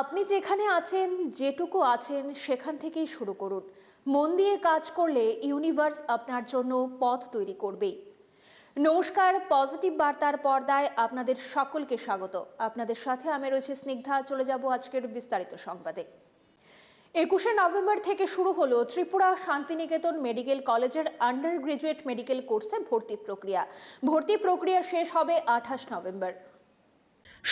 আপনি যেখানে আছেন, যেটুকু আছেন, সেখান থেকেই শুরু করুন। মন দিয়ে কাজ করলে ইউনিভার্স আপনার জন্য পথ তৈরি করবেই। নমস্কার পজিটিভ বার্তার পর্দায় আপনাদের সকলকে স্বাগত। আপনাদের সাথে আমি রয়েছে স্নিগ্ধা, চলে যাব আজকের বিস্তারিত সংবাদে। একুশে নভেম্বর থেকে শুরু হলো ত্রিপুরা শান্তিনিকেতন মেডিকেল কলেজের আন্ডার গ্রাজুয়েট মেডিকেল কোর্সে ভর্তি প্রক্রিয়া। ভর্তি প্রক্রিয়া শেষ হবে আঠাশ নভেম্বর।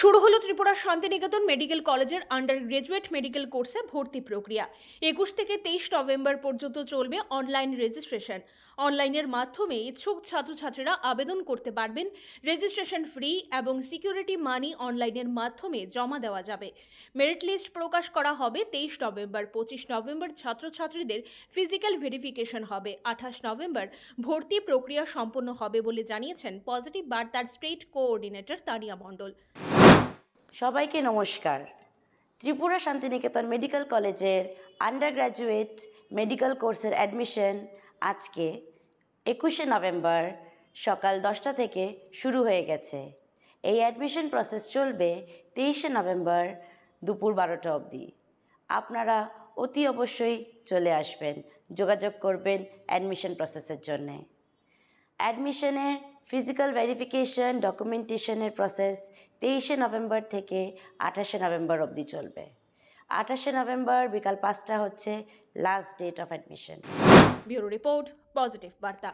শুরু হলো ত্রিপুরা শান্তিনিকেতন মেডিকেল কলেজের আন্ডার গ্রাজুয়েট মেডিকেল কোর্সে ভর্তি প্রক্রিয়া। একুশ থেকে তেইশ নভেম্বর পর্যন্ত চলবে অনলাইন রেজিস্ট্রেশন। অনলাইনের মাধ্যমে ইচ্ছুক ছাত্রছাত্রীরা আবেদন করতে পারবেন। রেজিস্ট্রেশন ফ্রি এবং সিকিউরিটি মানি অনলাইনের মাধ্যমে জমা দেওয়া যাবে। মেরিট লিস্ট প্রকাশ করা হবে তেইশ নভেম্বর, পঁচিশ নভেম্বর ছাত্রছাত্রীদের ফিজিক্যাল ভেরিফিকেশন হবে। আঠাশ নভেম্বর ভর্তি প্রক্রিয়া সম্পন্ন হবে বলে জানিয়েছেন পজিটিভ বার্তার স্টেট কোঅর্ডিনেটর তানিয়া মণ্ডল। সবাইকে নমস্কার। ত্রিপুরা শান্তিনিকেতন মেডিকেল কলেজের আন্ডার গ্র্যাজুয়েট মেডিকেল কোর্সের অ্যাডমিশন আজকে একুশে নভেম্বর সকাল দশটা থেকে শুরু হয়ে গেছে। এই অ্যাডমিশন প্রসেস চলবে তেইশে নভেম্বর দুপুর বারোটা অবধি। আপনারা অতি অবশ্যই চলে আসবেন, যোগাযোগ করবেন অ্যাডমিশন প্রসেসের জন্যে। অ্যাডমিশনের ফিজিক্যাল ভেরিফিকেশন ডকুমেন্টেশনের প্রসেস তেইশে নভেম্বর থেকে আঠাশে নভেম্বর অবধি চলবে। আঠাশে নভেম্বর বিকাল পাঁচটা হচ্ছে last date of admission bureau report, positive বার্তা।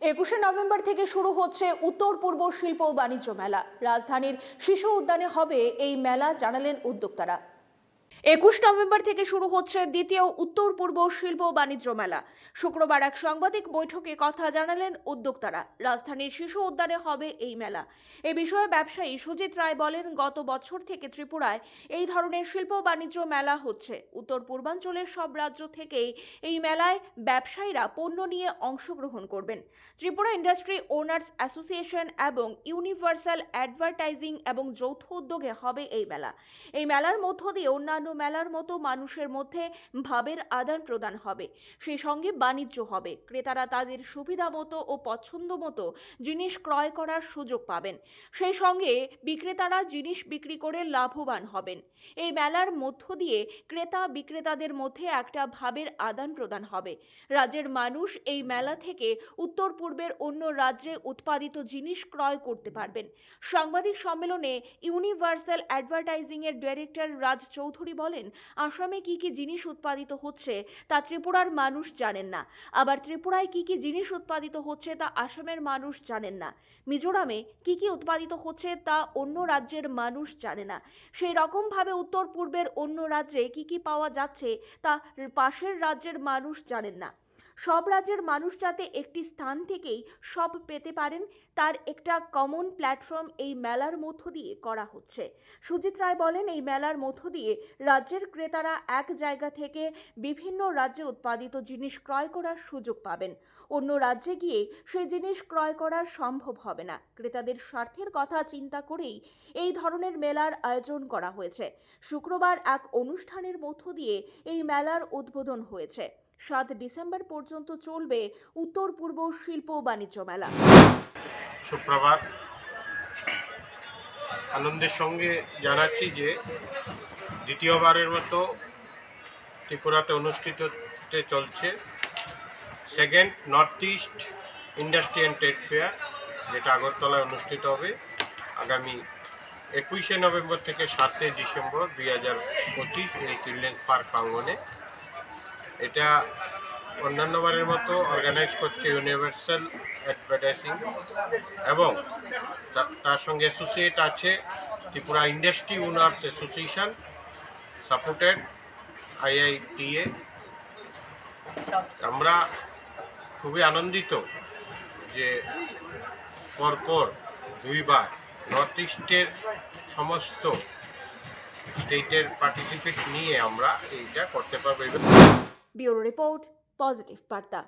একুশে নভেম্বর থেকে শুরু হচ্ছে উত্তর পূর্ব শিল্প ও বাণিজ্য মেলা। রাজধানীর শিশু উদ্যানে হবে এই মেলা, জানালেন উদ্যোক্তারা। একুশ নভেম্বর থেকে শুরু হচ্ছে দ্বিতীয় উত্তর পূর্ব শিল্প বাণিজ্য মেলা। শুক্রবার এক সাংবাদিক বৈঠকে কথা জানালেন উদ্যোক্তারা। রাজধানীর শিশু উদ্যানে হবে এই মেলা। এ বিষয়ে ব্যবসায়ী সুজিত রায় বলেন, গত বছর থেকে ত্রিপুরায় এই ধরনের শিল্প বাণিজ্য মেলা হচ্ছে। উত্তর পূর্বাঞ্চলের সব রাজ্য থেকেই এই মেলায় ব্যবসায়ীরা পণ্য নিয়ে অংশগ্রহণ করবেন। ত্রিপুরা ইন্ডাস্ট্রি ওনার্স অ্যাসোসিয়েশন এবং ইউনিভার্সাল অ্যাডভার্টাইজিং এবং যৌথ উদ্যোগে হবে এই মেলা। এই মেলার মধ্য দিয়ে অন্যান্য মেলার মতো মানুষের মধ্যে ভাবের আদান প্রদান হবে। সেই সঙ্গে বাণিজ্য হবে। ক্রেতারা তাদের সুবিধা মতো ও পছন্দ মতো জিনিস ক্রয় করার সুযোগ পাবেন। সেই সঙ্গে বিক্রেতারা জিনিস বিক্রি করে লাভবান হবেন। এই মেলার মধ্য দিয়ে ক্রেতা বিক্রেতাদের মধ্যে একটা ভাবের আদান প্রদান হবে। রাজ্যের মানুষ এই মেলা থেকে উত্তর পূর্বের অন্য রাজ্যে উৎপাদিত জিনিস ক্রয় করতে পারবেন। সাংবাদিক সম্মেলনে ইউনিভার্সাল অ্যাডভার্টাইজিং এর ডাইরেক্টর রাজ চৌধুরী বলেন, আসামে কি কি জিনিস উৎপাদিত হচ্ছে তা ত্রিপুরার মানুষ জানেন না। আবার ত্রিপুরায় কি কি জিনিস উৎপাদিত হচ্ছে তা আসামের মানুষ জানেন না। মিজোরামে কি কি উৎপাদিত হচ্ছে তা অন্য রাজ্যের মানুষ জানে না। সেই রকমভাবে উত্তর পূর্বের অন্য রাজ্যে কি কি পাওয়া যাচ্ছে তা পাশের রাজ্যের মানুষ জানেন না। সব রাজ্যের মানুষ যাতে একটি স্থান থেকেই সব পেতে পারেন, তার একটা কমন প্ল্যাটফর্ম এই মেলার মধ্য দিয়ে করা হচ্ছে। সুজিত রায় বলেন, এই মেলার মধ্য দিয়ে রাজ্যের ক্রেতারা এক জায়গা থেকে বিভিন্ন রাজ্যে উৎপাদিত জিনিস ক্রয় করার সুযোগ পাবেন। অন্য রাজ্যে গিয়ে সেই জিনিস ক্রয় করা সম্ভব হবে না। ক্রেতাদের স্বার্থের কথা চিন্তা করেই এই ধরনের মেলার আয়োজন করা হয়েছে। শুক্রবার এক অনুষ্ঠানের মধ্য দিয়ে এই মেলার উদ্বোধন হয়েছে। সাত ডিসেম্বর পর্যন্ত চলবে উত্তর পূর্ব শিল্প বাণিজ্য মেলা। সুপ্রভাত। আনন্দের সঙ্গে জানাচ্ছি যে দ্বিতীয়বারের মতো ত্রিপুরাতে অনুষ্ঠিত চলছে second north east industry and trade fair, যেটা আগরতলায় অনুষ্ঠিত হবে আগামী একুশে নভেম্বর থেকে সাতই ডিসেম্বর দুই হাজার পঁচিশ এই চিলড্রেন্স পার্ক প্রাঙ্গনে এটা অন্যান্যবারের মতো অর্গানাইজ করছে ইউনিভার্সাল অ্যাডভার্টাইজিং এবং তার সঙ্গে অ্যাসোসিয়েট আছে Tripura industry owners association supported IITA আমরা খুবই আনন্দিত যে পরপর দুইবার নর্থ ইস্টের সমস্ত স্টেটের পার্টিসিপেট নিয়ে আমরা এইটা করতে পারব। ব্যুরো রিপোর্ট পজিটিভ বার্তা।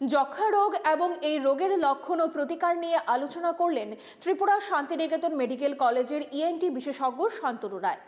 যক্ষা রোগ এবং এই রোগের লক্ষণ ও প্রতিকার নিয়ে আলোচনা করলেন ত্রিপুরা শান্তিনিকেতন মেডিকেল কলেজের ইএনটি বিশেষজ্ঞ শান্তনু রায়।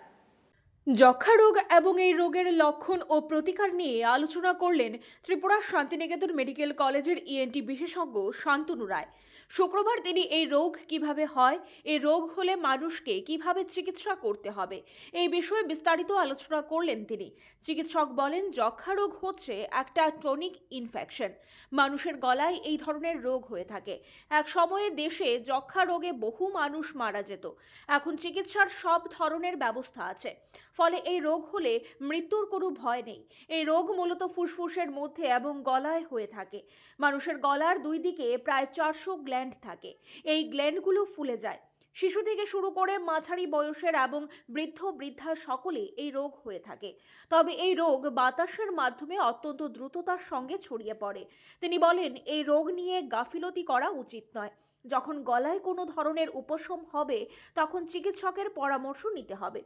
যক্ষা রোগ এবং এই রোগের লক্ষণ ও প্রতিকার নিয়ে আলোচনা করলেন ত্রিপুরা শান্তিনিকেতন মেডিকেল কলেজের ইএনটি বিশেষজ্ঞ শান্তনু রায়। শুক্রবার তিনি এই রোগ কীভাবে হয়, এই রোগ হলে মানুষকে কীভাবে চিকিৎসা করতে হবে, এই বিষয়ে বিস্তারিত আলোচনা করলেন তিনি। চিকিৎসক বলেন যক্ষা রোগ হচ্ছে একটা টনিক ইনফেকশন। মানুষের গলায় এই ধরনের রোগ হয়ে থাকে। এক সময়ে দেশে যক্ষা রোগে বহু মানুষ মারা যেত। এখন চিকিৎসার সব ধরনের ব্যবস্থা আছে। ফলে এই রোগ হলে মৃত্যুর কোনো ভয় নেই। এই রোগ মূলত ফুসফুসের মধ্যে এবং গলায় হয়ে থাকে। মানুষের গলার দুই দিকে প্রায় চারশো গ্ল্যান্ড থাকে। এই গ্ল্যান্ডগুলো ফুলে যায়। শিশু থেকে শুরু করে মাঝারি বয়সের এবং বৃদ্ধ বৃদ্ধা সকলে এই রোগ হয়ে থাকে। তবে এই রোগ বাতাসের মাধ্যমে অত্যন্ত দ্রুততার সঙ্গে ছড়িয়ে পড়ে। তিনি বলেন, এই রোগ নিয়ে গাফিলতি করা উচিত নয়। যখন গলায় কোনো ধরনের উপশম হবে, তখন চিকিৎসকের পরামর্শ নিতে হবে।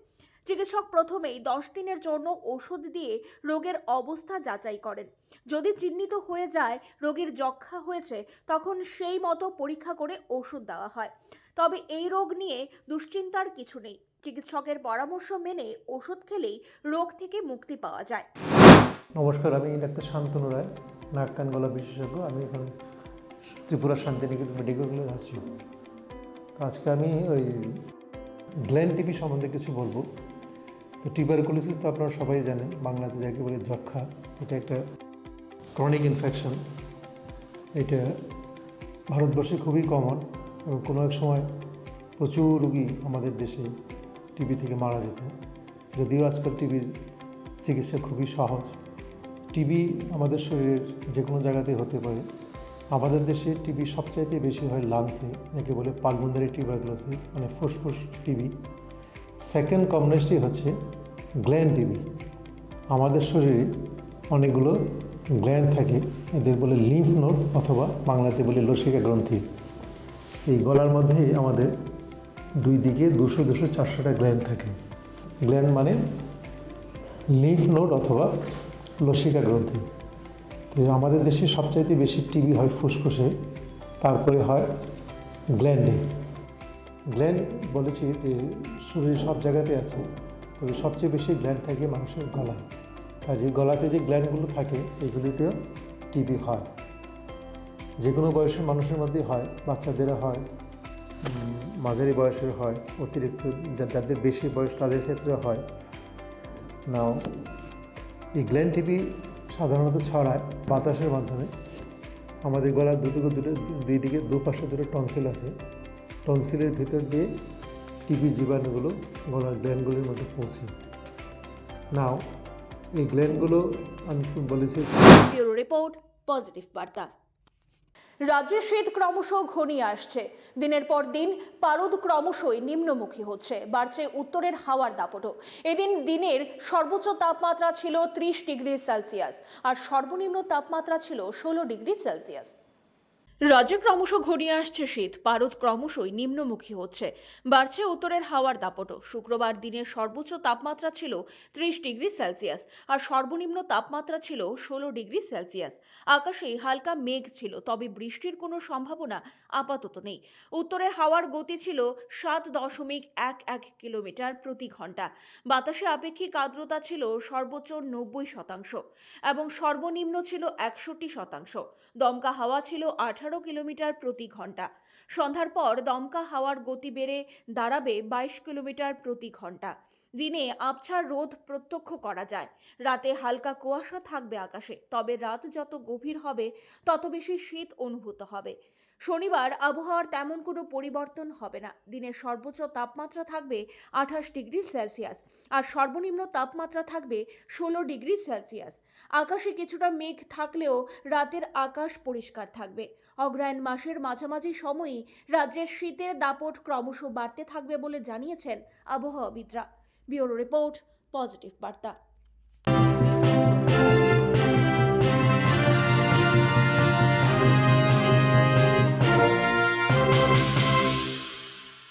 চিকিৎসক প্রথমেই দশ দিনের জন্য ওষুধ দিয়ে রোগের অবস্থা যাচাই করেন। যদি চিহ্নিত হয়ে যায়, রোগীর যক্ষা হয়েছে, তখন সেই মতো পরীক্ষা করে ওষুধ দেওয়া হয়। তবে এই রোগ নিয়ে দুশ্চিন্তার কিছু নেই। চিকিৎসকের পরামর্শ মেনে ওষুধ খেলেই রোগ থেকে মুক্তি পাওয়া যায়। নমস্কার, আমি ডাক্তার শান্তনু রায়, নাক কান গলা বিশেষজ্ঞ। আমি এখন ত্রিপুরা শান্তিনিকেতন মেডিকেল কলেজ আছি। তো আজকে আমি ওই গ্ল্যান টিবি সম্বন্ধে কিছু বলব। তো টিউবারকুলোসিস তো আপনারা সবাই জানেন, বাংলাতে যাকে বলে যক্ষা এটা একটা ক্রনিক ইনফেকশন এটা ভারতবর্ষে খুবই কমন এবং কোনো এক সময় প্রচুর রুগী আমাদের দেশে টিবি থেকে মারা যেত। যদিও আজকাল টিবির চিকিৎসা খুবই সহজ। টিবি আমাদের শরীরের যে কোনো জায়গাতেই হতে পারে। আমাদের দেশে টিবি সবচাইতে বেশি হয় লাংসে যাকে বলে পালমোনারি টিউবারকুলোসিস মানে ফুসফুস টিবি সেকেন্ড কমনেস্টই হচ্ছে গ্ল্যান্ড টিবি আমাদের শরীরে অনেকগুলো গ্ল্যান্ড থাকে, এদের বলে লিম্ফ নোড অথবা বাংলাতে বলে লসিকা গ্রন্থি। এই গলার মধ্যেই আমাদের দুই দিকে দুশো দুশো চারশোটা গ্ল্যান্ড থাকে। গ্ল্যান্ড মানে লিম্ফ নোড অথবা লসিকা গ্রন্থি। তো আমাদের দেশে সবচাইতে বেশি টিবি হয় ফুসফুসে, তারপরে হয় গ্ল্যান্ডে গ্ল্যান্ড বলেছি যে শরীরের সব জায়গাতে আছে, তবে সবচেয়ে বেশি গ্ল্যান্ড থাকে মানুষের গলায়। কাজে গলাতে যে গ্ল্যান্ডগুলো থাকে, এগুলিতেও টিবি হয়। যে কোনো বয়সের মানুষের মধ্যে হয়, বাচ্চাদেরও হয় মাঝারি বয়সের হয়, অতিরিক্ত যাদের বেশি বয়স তাদের ক্ষেত্রে হয়। নাও, এই গ্ল্যান টিবি সাধারণত ছড়ায় বাতাসের মাধ্যমে। আমাদের গলার দুটো দুটো, দুই দিকে দুপাশে দুটো টনসিল আছে। টনসিলের ভিতর দিয়ে টিবি জীবাণুগুলো গলার গ্ল্যান্ডগুলির মধ্যে পৌঁছে। নাও এই গ্ল্যান্ডগুলো আমি বলেছি। রিপোর্ট পজিটিভ বার্তা। রাজ্যে শীত ক্রমশ ঘনিয়ে আসছে। দিনের পর দিন পারদ ক্রমশই নিম্নমুখী হচ্ছে বাড়ছে উত্তরের হাওয়ার দাপটও। এদিন দিনের সর্বোচ্চ তাপমাত্রা ছিল ত্রিশ ডিগ্রি সেলসিয়াস আর সর্বনিম্ন তাপমাত্রা ছিল ষোলো ডিগ্রি সেলসিয়াস। রাজ্যে ক্রমশ ঘনিয়ে আসছে শীত। পারদ ক্রমশই নিম্নমুখী হচ্ছে। বাড়ছে উত্তরের হাওয়ার দাপটও। শুক্রবার দিনের সর্বোচ্চ তাপমাত্রা ছিল ত্রিশ ডিগ্রি সেলসিয়াস আর সর্বনিম্ন তাপমাত্রা ছিল ষোলো ডিগ্রি সেলসিয়াস। আকাশে হালকা মেঘ ছিল, তবে বৃষ্টির কোনো সম্ভাবনা আপাতত নেই। উত্তরের হাওয়ার গতি ছিল সাত দশমিক এক এক কিলোমিটার প্রতি ঘণ্টা। বাতাসে আপেক্ষিক আর্দ্রতা ছিল সর্বোচ্চ নব্বই শতাংশ এবং সর্বনিম্ন ছিল একষট্টি শতাংশ। দমকা হাওয়া ছিল আঠারো কিলোমিটার প্রতি ঘণ্টা। সন্ধ্যার পর দমকা হাওয়ার গতি বেড়ে দাঁড়াবে বাইশ কিলোমিটার প্রতি ঘণ্টা। দিনে আবছার রোদ প্রত্যক্ষ করা যায়। রাতে হালকা কুয়াশা থাকবে আকাশে, তবে রাত যত গভীর হবে, তত বেশি শীত অনুভূত হবে। শনিবার আবহাওয়ার তেমন কোনো পরিবর্তন হবে না। দিনের সর্বোচ্চ তাপমাত্রা থাকবে আঠাশ ডিগ্রি সেলসিয়াস আর সর্বনিম্ন তাপমাত্রা থাকবে ষোলো ডিগ্রি সেলসিয়াস। আকাশে কিছুটা মেঘ থাকলেও রাতের আকাশ পরিষ্কার থাকবে। অগ্রায়ণ মাসের মাঝামাঝি সময়ই রাজ্যের শীতের দাপট ক্রমশ বাড়তে থাকবে বলে জানিয়েছেন আবহাওয়াবিদরা। ব্যুরো রিপোর্ট পজিটিভ বার্তা।